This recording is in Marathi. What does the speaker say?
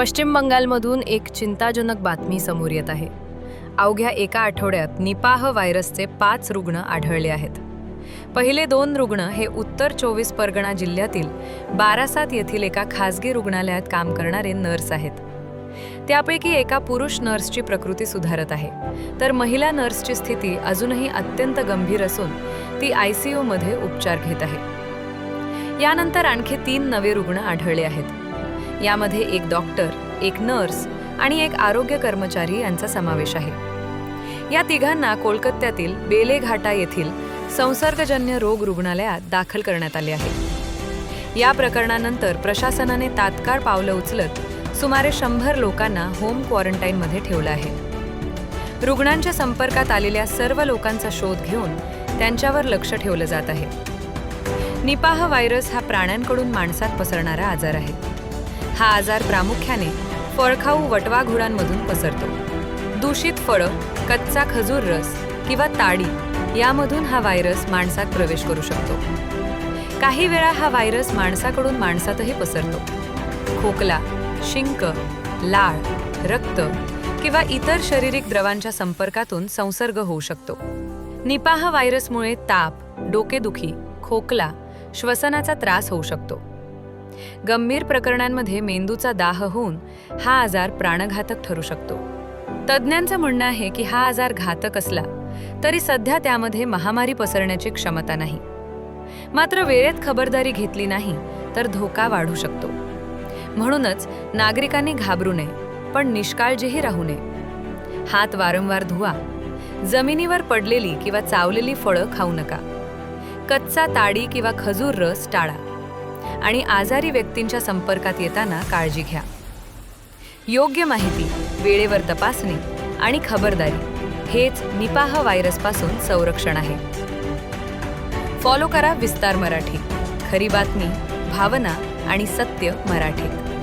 पश्चिम बंगालमधून एक चिंताजनक बातमी समोर येत आहे. अवघ्या एका आठवड्यात निपाह व्हायरसचे पाच रुग्ण आढळले आहेत. पहिले दोन रुग्ण हे उत्तर चोवीस परगणा जिल्ह्यातील बारासात येथील एका खासगी रुग्णालयात काम करणारे नर्स आहेत. त्यापैकी एका पुरुष नर्सची प्रकृती सुधारत आहे. तर महिला नर्सची स्थिती अजूनही अत्यंत गंभीर असून ती आय सी यूमध्ये उपचार घेत आहे. यानंतर आणखी तीन नवे रुग्ण आढळले आहेत. यामध्ये एक डॉक्टर एक नर्स आणि एक आरोग्य कर्मचारी यांचा समावेश आहे. या तिघांना कोलकात्यातील बेलेघाटा येथील संसर्गजन्य रोग रुग्णालयात दाखल करण्यात आले आहे. या प्रकरणानंतर प्रशासनाने तात्काळ पावलं उचलत सुमारे शंभर लोकांना होम क्वारंटाईनमध्ये ठेवलं आहे. रुग्णांच्या संपर्कात आलेल्या सर्व लोकांचा शोध घेऊन त्यांच्यावर लक्ष ठेवलं जात आहे. निपाह व्हायरस हा प्राण्यांकडून माणसात पसरणारा आजार आहे. हा आजार प्रामुख्याने फळखाऊ वटवा घुडांमधून पसरतो. दूषित फळं कच्चा खजूर रस किंवा ताडी यामधून हा व्हायरस माणसात प्रवेश करू शकतो. काही वेळा हा व्हायरस माणसाकडून माणसातही पसरतो. खोकला शिंक लाळ रक्त किंवा इतर शारीरिक द्रवांच्या संपर्कातून संसर्ग होऊ शकतो. निपाह व्हायरसमुळे ताप डोकेदुखी खोकला श्वसनाचा त्रास होऊ शकतो. गंभीर प्रकरणांमध्ये मेंदूचा दाह होऊन हा आजार प्राणघातक ठरू शकतो. तज्ज्ञांचं म्हणणं आहे की हा आजार घातक असला तरी सध्या त्यामध्ये महामारी पसरण्याची क्षमता नाही. मात्र वेळेत खबरदारी घेतली नाही तर धोका वाढू शकतो. म्हणूनच नागरिकांनी घाबरू नये पण निष्काळजीही राहू नये. हात वारंवार धुवा जमिनीवर पडलेली किंवा चावलेली फळं खाऊ नका. कच्चा ताडी किंवा खजूर रस टाळा. आणि आजारी व्यक्तींच्या संपर्कात येताना काळजी घ्या. योग्य माहिती वेळेवर तपासणी आणि खबरदारी हेच निपाह व्हायरसपासून संरक्षण आहे. फॉलो करा विस्तार मराठी खरी बातमी भावना आणि सत्य मराठीत